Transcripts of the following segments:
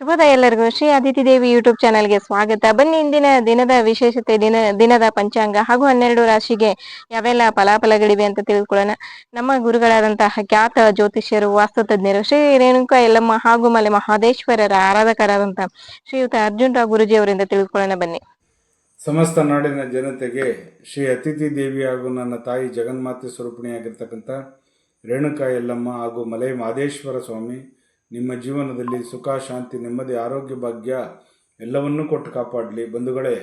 ಶುಭೋದಯ ಎಲ್ಲರಿಗೂ ಶ್ರೀ ಅದಿತಿ ದೇವಿ ಯೂಟ್ಯೂಬ್ ಚಾನೆಲ್ಗೆ ಸ್ವಾಗತ. ಬನ್ನಿ, ಇಂದಿನ ದಿನದ ವಿಶೇಷತೆ, ದಿನ, ದಿನದ ಪಂಚಾಂಗ ಹಾಗೂ ಹನ್ನೆರಡು ರಾಶಿಗೆ ಯಾವೆಲ್ಲ ಫಲಾಫಲಗಳಿವೆ ಅಂತ ತಿಳಿದುಕೊಳ್ಳೋಣ ನಮ್ಮ ಗುರುಗಳಾದಂತಹ ಖ್ಯಾತ ಜ್ಯೋತಿಷ್ಯರು, ವಾಸ್ತು ತಜ್ಞರು, ಶ್ರೀ ರೇಣುಕಾ ಯಲ್ಲಮ್ಮ ಹಾಗೂ ಮಲೆ ಮಹಾದೇಶ್ವರರ ಆರಾಧಕರಾದಂತಹ ಶ್ರೀಯುತ ಅರ್ಜುನ್ ರಾವ್ ಗುರುಜಿ ಅವರಿಂದ ತಿಳಿದುಕೊಳ್ಳೋಣ ಬನ್ನಿ. ಸಮಸ್ತ ನಾಡಿನ ಜನತೆಗೆ ಶ್ರೀ ಅತಿಥಿ ದೇವಿ ಹಾಗೂ ನನ್ನ ತಾಯಿ ಜಗನ್ಮಾತೆ ಸ್ವರೂಪಿಣಿಯಾಗಿರ್ತಕ್ಕಂಥ ರೇಣುಕಾ ಎಲ್ಲಮ್ಮ ಹಾಗೂ ಮಲೆ ಮಹದೇಶ್ವರ ಸ್ವಾಮಿ ನಿಮ್ಮ ಜೀವನದಲ್ಲಿ ಸುಖ, ಶಾಂತಿ, ನೆಮ್ಮದಿ, ಆರೋಗ್ಯ, ಭಾಗ್ಯ ಎಲ್ಲವನ್ನೂ ಕೊಟ್ಟು ಕಾಪಾಡಲಿ. ಬಂಧುಗಳೇ,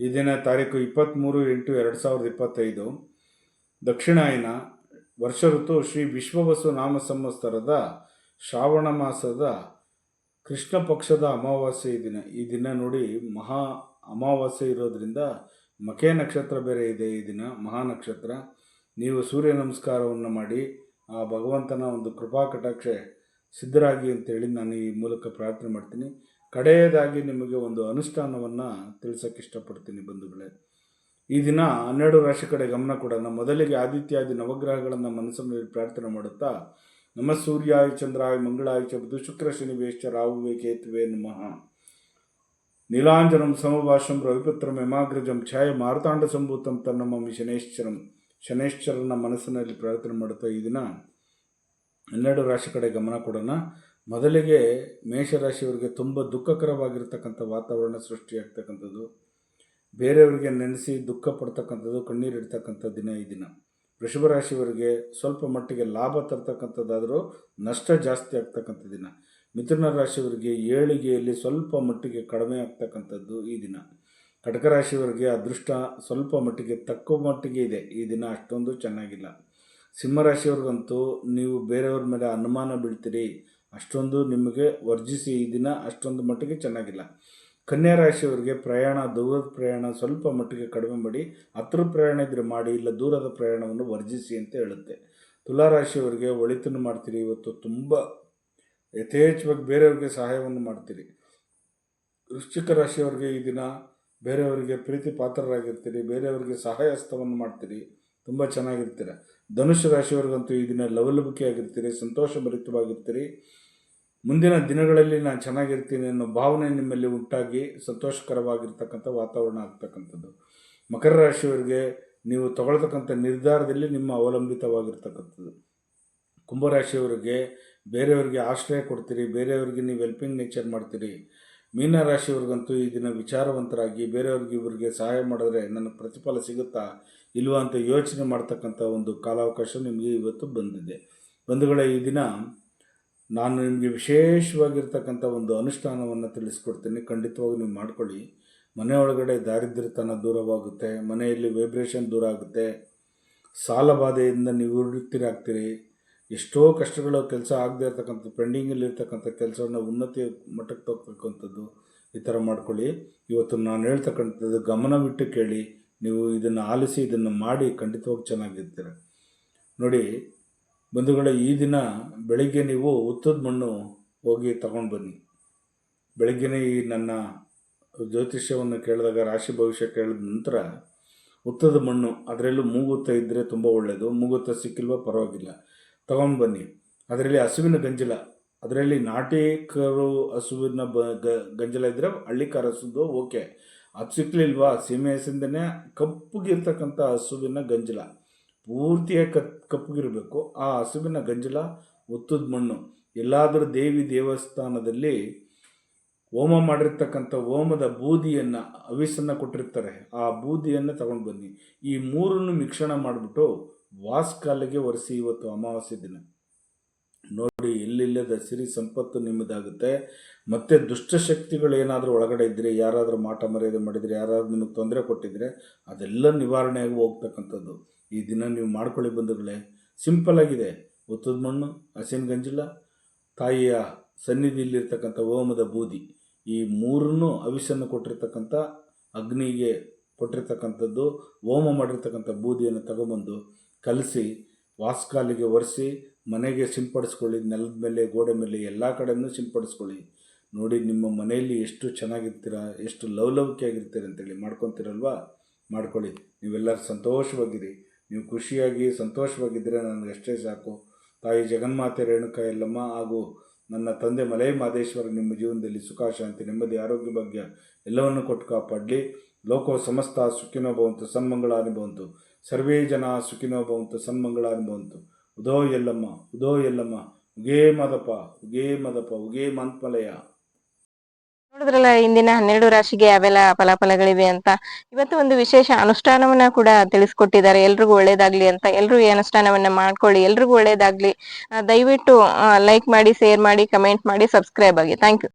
ಈ ದಿನ ತಾರೀಕು ಇಪ್ಪತ್ತ್ಮೂರು ಎಂಟು ಎರಡು ಸಾವಿರದ ಇಪ್ಪತ್ತೈದು ದಕ್ಷಿಣಾಯನ ವರ್ಷ ಋತು ಶ್ರೀ ವಿಶ್ವವಸು ನಾಮ ಸಂವತ್ಸರದ ಶ್ರಾವಣ ಮಾಸದ ಕೃಷ್ಣ ಪಕ್ಷದ ಅಮಾವಾಸ್ಯೆ ದಿನ. ಈ ದಿನ ನೋಡಿ ಮಹಾ ಅಮಾವಾಸ್ಯೆ ಇರೋದ್ರಿಂದ ಮಕೆ ನಕ್ಷತ್ರ ಬೇರೆ ಇದೆ ಈ ದಿನ, ಮಹಾ ನಕ್ಷತ್ರ. ನೀವು ಸೂರ್ಯ ನಮಸ್ಕಾರವನ್ನು ಮಾಡಿ ಆ ಭಗವಂತನ ಒಂದು ಕೃಪಾ ಕಟಾಕ್ಷ ಸಿದ್ಧರಾಗಿ ಅಂತೇಳಿ ನಾನು ಈ ಮೂಲಕ ಪ್ರಾರ್ಥನೆ ಮಾಡ್ತೀನಿ. ಕಡೆಯದಾಗಿ ನಿಮಗೆ ಒಂದು ಅನುಷ್ಠಾನವನ್ನು ತಿಳಿಸೋಕ್ಕೆ ಇಷ್ಟಪಡ್ತೀನಿ ಬಂಧುಗಳೇ. ಈ ದಿನ ಹನ್ನೆರಡು ರಾಶಿ ಕಡೆ ಗಮನ ಕೊಡೋಣ. ಮೊದಲಿಗೆ ಆದಿತ್ಯಾದಿ ನವಗ್ರಹಗಳನ್ನು ಮನಸ್ಸಿನಲ್ಲಿ ಪ್ರಾರ್ಥನೆ ಮಾಡುತ್ತಾ ನಮ್ಮ ಸೂರ್ಯಾಯ, ಚಂದ್ರಾಯ, ಮಂಗಳಾಯ ಬುಧು ಶುಕ್ರ, ಶನಿ ರಾಹುವೆ ಕೇತುವೆ, ನಮಃ. ನೀಲಾಂಜನಂ, ಸಮಭಾಷಂ, ರವಿಪುತ್ರಂ ಯಮಾಗ್ರಜಂ ಛಾಯ, ಮಾರುತಾಂಡ ಸಂಭೂತಂ ತನ್ನಮ್ಮ ಶನೇಶ್ವರಂ ಶನೇಶ್ವರನ ಮನಸ್ಸಿನಲ್ಲಿ ಪ್ರಾರ್ಥನೆ ಮಾಡುತ್ತಾ ಈ ದಿನ ಹನ್ನೆರಡು ರಾಶಿ ಕಡೆ ಗಮನ ಕೊಡೋಣ. ಮೊದಲಿಗೆ ಮೇಷರಾಶಿಯವರಿಗೆ ತುಂಬ ದುಃಖಕರವಾಗಿರ್ತಕ್ಕಂಥ ವಾತಾವರಣ ಸೃಷ್ಟಿಯಾಗ್ತಕ್ಕಂಥದ್ದು. ಬೇರೆಯವರಿಗೆ ನೆನೆಸಿ ದುಃಖ ಪಡ್ತಕ್ಕಂಥದ್ದು ಕಣ್ಣೀರಿಡ್ತಕ್ಕಂಥ ದಿನ ಈ ದಿನ. ವೃಷಭ ರಾಶಿಯವರಿಗೆ ಸ್ವಲ್ಪ ಮಟ್ಟಿಗೆ ಲಾಭ ತರ್ತಕ್ಕಂಥದ್ದಾದರೂ ನಷ್ಟ ಜಾಸ್ತಿ ಆಗ್ತಕ್ಕಂಥ ದಿನ. ಮಿಥುನ ರಾಶಿಯವರಿಗೆ ಏಳಿಗೆಯಲ್ಲಿ ಸ್ವಲ್ಪ ಮಟ್ಟಿಗೆ ಕಡಿಮೆ ಆಗ್ತಕ್ಕಂಥದ್ದು ಈ ದಿನ. ಕಟಕ ರಾಶಿಯವರಿಗೆ ಅದೃಷ್ಟ ಸ್ವಲ್ಪ ಮಟ್ಟಿಗೆ ತಕ್ಕ ಮಟ್ಟಿಗೆ ಇದೆ. ಈ ದಿನ ಅಷ್ಟೊಂದು ಚೆನ್ನಾಗಿಲ್ಲ. ಸಿಂಹರಾಶಿಯವ್ರಿಗಂತೂ ನೀವು ಬೇರೆಯವ್ರ ಮೇಲೆ ಅನುಮಾನ ಬೀಳ್ತೀರಿ. ಅಷ್ಟೊಂದು ನಿಮಗೆ ವರ್ಜಿಸಿ ಈ ದಿನ ಅಷ್ಟೊಂದು ಮಟ್ಟಿಗೆ ಚೆನ್ನಾಗಿಲ್ಲ. ಕನ್ಯಾ ರಾಶಿಯವರಿಗೆ ಪ್ರಯಾಣ ದೂರದ ಪ್ರಯಾಣ ಸ್ವಲ್ಪ ಮಟ್ಟಿಗೆ ಕಡಿಮೆ ಮಾಡಿ ಹತ್ರ ಪ್ರಯಾಣ ಇದ್ದರೆ ಮಾಡಿ, ಇಲ್ಲ ದೂರದ ಪ್ರಯಾಣವನ್ನು ವರ್ಜಿಸಿ ಅಂತ ಹೇಳುತ್ತೆ. ತುಲಾ ರಾಶಿಯವರಿಗೆ ಒಳಿತನ್ನು ಮಾಡ್ತೀರಿ. ಇವತ್ತು ತುಂಬ ಯಥೇಚ್ಛವಾಗಿ ಬೇರೆಯವ್ರಿಗೆ ಸಹಾಯವನ್ನು ಮಾಡ್ತೀರಿ. ವೃಶ್ಚಿಕ ರಾಶಿಯವರಿಗೆ ಈ ದಿನ ಬೇರೆಯವರಿಗೆ ಪ್ರೀತಿ ಪಾತ್ರರಾಗಿರ್ತೀರಿ ಬೇರೆಯವರಿಗೆ ಸಹಾಯ ಹಸ್ತವನ್ನು ಮಾಡ್ತೀರಿ. ತುಂಬ ಚೆನ್ನಾಗಿರ್ತೀರ. ಧನುಷ್ ರಾಶಿಯವರಿಗಂತೂ ಈ ದಿನ ಲವಲವಿಕೆಯಾಗಿರ್ತೀರಿ, ಸಂತೋಷಭರಿತವಾಗಿರ್ತೀರಿ. ಮುಂದಿನ ದಿನಗಳಲ್ಲಿ ನಾನು ಚೆನ್ನಾಗಿರ್ತೀನಿ ಅನ್ನೋ ಭಾವನೆ ನಿಮ್ಮಲ್ಲಿ ಉಂಟಾಗಿ ಸಂತೋಷಕರವಾಗಿರ್ತಕ್ಕಂಥ ವಾತಾವರಣ ಆಗ್ತಕ್ಕಂಥದ್ದು. ಮಕರ ರಾಶಿಯವರಿಗೆ ನೀವು ತಗೊಳ್ತಕ್ಕಂಥ ನಿರ್ಧಾರದಲ್ಲಿ ನಿಮ್ಮ ಅವಲಂಬಿತವಾಗಿರ್ತಕ್ಕಂಥದ್ದು. ಕುಂಭರಾಶಿಯವರಿಗೆ ಬೇರೆಯವರಿಗೆ ಆಶ್ರಯ ಕೊಡ್ತೀರಿ, ಬೇರೆಯವರಿಗೆ ನೀವು ಹೆಲ್ಪಿಂಗ್ ನೇಚರ್ ಮಾಡ್ತೀರಿ. ಮೀನ ರಾಶಿಯವ್ರಿಗಂತೂ ಈ ದಿನ ವಿಚಾರವಂತರಾಗಿ ಬೇರೆಯವ್ರಿಗೆ ಇವರಿಗೆ ಸಹಾಯ ಮಾಡಿದ್ರೆ ನನ್ನ ಪ್ರತಿಫಲ ಸಿಗುತ್ತಾ ಇಲ್ವಾ ಅಂತ ಯೋಚನೆ ಮಾಡ್ತಕ್ಕಂಥ ಒಂದು ಕಾಲಾವಕಾಶ ನಿಮಗೆ ಇವತ್ತು ಬಂದಿದೆ. ಬಂಧುಗಳೇ, ಈ ದಿನ ನಾನು ನಿಮಗೆ ವಿಶೇಷವಾಗಿರ್ತಕ್ಕಂಥ ಒಂದು ಅನುಷ್ಠಾನವನ್ನು ತಿಳಿಸ್ಕೊಡ್ತೀನಿ. ಖಂಡಿತವಾಗಿ ನೀವು ಮಾಡ್ಕೊಳ್ಳಿ. ಮನೆ ಒಳಗಡೆ ದಾರಿದ್ರ್ಯತನ ದೂರವಾಗುತ್ತೆ. ಮನೆಯಲ್ಲಿ ವೈಬ್ರೇಷನ್ ದೂರ ಆಗುತ್ತೆ. ಸಾಲ ಬಾಧೆಯಿಂದ ನೀವು ನಿವೃತ್ತಿರಾಗ್ತೀರಿ ಎಷ್ಟೋ ಕಷ್ಟಗಳು ಕೆಲಸ ಆಗದೆ ಇರ್ತಕ್ಕಂಥ ಪೆಂಡಿಂಗಲ್ಲಿ ಇರ್ತಕ್ಕಂಥ ಕೆಲಸವನ್ನು ಉನ್ನತಿ ಮಟ್ಟಕ್ಕೆ ತೋರ್ತಕ್ಕಂಥದ್ದು ಈ ಥರ ಮಾಡ್ಕೊಳ್ಳಿ. ಇವತ್ತು ನಾನು ಹೇಳ್ತಕ್ಕಂಥದ್ದು ಗಮನವಿಟ್ಟು ಕೇಳಿ, ನೀವು ಇದನ್ನು ಆಲಿಸಿ, ಇದನ್ನು ಮಾಡಿ ಖಂಡಿತವಾಗಿ ಚೆನ್ನಾಗಿರ್ತೀರ ನೋಡಿ, ಬಂಧುಗಳ, ಈ ದಿನ ಬೆಳಿಗ್ಗೆ ನೀವು ಉತ್ತದ ಮಣ್ಣು ಹೋಗಿ ತಗೊಂಡು ಬನ್ನಿ. ಬೆಳಗ್ಗೆನೇ ಈ ನನ್ನ ಜ್ಯೋತಿಷ್ಯವನ್ನು ಕೇಳಿದಾಗ, ರಾಶಿ ಭವಿಷ್ಯ ಕೇಳಿದ ನಂತರ ಉತ್ತದ ಮಣ್ಣು, ಅದರಲ್ಲೂ ಮೂಗುತ್ತ ಇದ್ದರೆ ತುಂಬ ಒಳ್ಳೆಯದು ಮೂಗುತ್ತ ಸಿಕ್ಕಿಲ್ವ ಪರವಾಗಿಲ್ಲ. ತಗೊಂಡು ಬನ್ನಿ. ಅದರಲ್ಲಿ ಹಸುವಿನ ಗಂಜಲ. ಅದರಲ್ಲಿ ನಾಟಿ ಕರು ಹಸುವಿನ ಬ ಗಂಜಲ ಇದ್ದರೆ ಹಳ್ಳಿಕಾರ ಹಸುದು ಓಕೆ. ಅದು ಸಿಕ್ಕಲಿಲ್ವಾ ಸೀಮೆ ಹಸಿಂದನೇ ಕಪ್ಪಗಿರ್ತಕ್ಕಂಥ ಹಸುವಿನ ಗಂಜಲ. ಪೂರ್ತಿಯಾಗಿ ಕತ್, ಕಪ್ಪಗಿರಬೇಕು. ಆ ಹಸುವಿನ ಗಂಜಲ ಒತ್ತದ ಮಣ್ಣು. ಎಲ್ಲಾದರೂ ದೇವಿ ದೇವಸ್ಥಾನದಲ್ಲಿ ಹೋಮ ಮಾಡಿರ್ತಕ್ಕಂಥ ಹೋಮದ ಬೂದಿಯನ್ನು ಅವಿಸನ್ನು ಕೊಟ್ಟಿರ್ತಾರೆ. ಆ ಬೂದಿಯನ್ನು ತಗೊಂಡು ಬನ್ನಿ. ಈ ಮೂರನ್ನು ಮಿಶ್ರಣ ಮಾಡಿಬಿಟ್ಟು ವಾಸ್ಕಾಲಿಗೆ ಒರೆಸಿ ಇವತ್ತು ಅಮಾವಾಸ್ಯ ದಿನ. ನೋಡಿ ಎಲ್ಲಿಲ್ಲದ ಸಿರಿ ಸಂಪತ್ತು ನಿಮ್ಮದಾಗುತ್ತೆ. ಮತ್ತು ದುಷ್ಟಶಕ್ತಿಗಳು ಏನಾದರೂ ಒಳಗಡೆ ಇದ್ದರೆ ಯಾರಾದರೂ ಮಾಟ ಮರ್ಯಾದೆ ಮಾಡಿದರೆ, ಯಾರಾದರೂ ನಿಮಗೆ ತೊಂದರೆ ಕೊಟ್ಟಿದ್ದರೆ ಅದೆಲ್ಲ ನಿವಾರಣೆಯಾಗಿ ಹೋಗ್ತಕ್ಕಂಥದ್ದು. ಈ ದಿನ ನೀವು ಮಾಡ್ಕೊಳ್ಳಿ ಬಂಧುಗಳೇ. ಸಿಂಪಲ್ ಆಗಿದೆ. ಒತ್ತದ ಮಣ್ಣು ಹಸಿನ ಗಂಜಿಲ, ತಾಯಿಯ ಸನ್ನಿಧಿಯಲ್ಲಿರ್ತಕ್ಕಂಥ ಓಮದ ಬೂದಿ. ಈ ಮೂರನ್ನು ಅವಿಸನ್ನು ಕೊಟ್ಟಿರ್ತಕ್ಕಂಥ, ಅಗ್ನಿಗೆ ಕೊಟ್ಟಿರ್ತಕ್ಕಂಥದ್ದು, ಹೋಮ ಮಾಡಿರ್ತಕ್ಕಂಥ ಬೂದಿಯನ್ನು ತಗೊಂಬಂದು ಕಲಸಿ, ವಾಸ್ಕಾಲಿಗೆ ಒರೆಸಿ, ಮನೆಗೆ ಸಿಂಪಡಿಸ್ಕೊಳ್ಳಿ, ನೆಲದ ಮೇಲೆ, ಗೋಡೆ ಮೇಲೆ, ಎಲ್ಲ ಕಡೆಯೂ ಸಿಂಪಡಿಸ್ಕೊಳ್ಳಿ. ನೋಡಿ, ನಿಮ್ಮ ಮನೆಯಲ್ಲಿ ಎಷ್ಟು ಚೆನ್ನಾಗಿರ್ತೀರ, ಎಷ್ಟು ಲವಲವಿಕೆಯಾಗಿರ್ತೀರ ಅಂತೇಳಿ ಮಾಡ್ಕೊತೀರಲ್ವಾ? ಮಾಡ್ಕೊಳ್ಳಿ. ನೀವೆಲ್ಲರೂ ಸಂತೋಷವಾಗಿರಿ. ನೀವು ಖುಷಿಯಾಗಿ, ಸಂತೋಷವಾಗಿದ್ದರೆ ನನಗೆ ಎಷ್ಟೇ ಸಾಕು. ತಾಯಿ ಜಗನ್ಮಾತೆ ರೇಣುಕಾ ಎಲ್ಲಮ್ಮ ಹಾಗೂ ನನ್ನ ತಂದೆ ಮಲೈ ಮಾದೇಶ್ವರ ನಿಮ್ಮ ಜೀವನದಲ್ಲಿ ಸುಖ, ಶಾಂತಿ, ನೆಮ್ಮದಿ, ಆರೋಗ್ಯ ಭಾಗ್ಯ ಎಲ್ಲವನ್ನು ಕೊಟ್ಟು ಕಾಪಾಡಲಿ. ಲೋಕೋ ಸಮಸ್ತ ಸುಖಿನೋ ಭವಂತು ಸನ್ಮಂಗಳಾನಿ ಭವಂತು. ಸರ್ವೇ ಜನ ಸುಖಿನೋ ಭವಂತು ಸನ್ಮಂಗಳಾನಿ ಭವಂತು. ಉದೋ ಎಲ್ಲಮ್ಮ ಉದೋ ಎಲ್ಲಮ್ಮ, ಉಗೇ ಮದಪ ಉಗೇ ಮದಪ, ಉಗೇ ಮಂತ್ಮಲಯ. ನೋಡಿದ್ರಲ್ಲ, ಇಂದಿನ ಹನ್ನೆರಡು ರಾಶಿಗೆ ಯಾವೆಲ್ಲ ಫಲಾಫಲಗಳಿವೆ ಅಂತ. ಇವತ್ತು ಒಂದು ವಿಶೇಷ ಅನುಷ್ಠಾನವನ್ನ ಕೂಡ ತಿಳಿಸ್ಕೊಟ್ಟಿದ್ದಾರೆ. ಎಲ್ರಿಗೂ ಒಳ್ಳೇದಾಗ್ಲಿ ಅಂತ. ಎಲ್ರು ಈ ಅನುಷ್ಠಾನವನ್ನ ಮಾಡ್ಕೊಳ್ಳಿ. ಎಲ್ರಿಗೂ ಒಳ್ಳೇದಾಗ್ಲಿ. ದಯವಿಟ್ಟು ಲೈಕ್ ಮಾಡಿ ಶೇರ್ ಮಾಡಿ ಕಮೆಂಟ್ ಮಾಡಿ ಸಬ್ಸ್ಕ್ರೈಬ್ ಆಗಿ. Thank you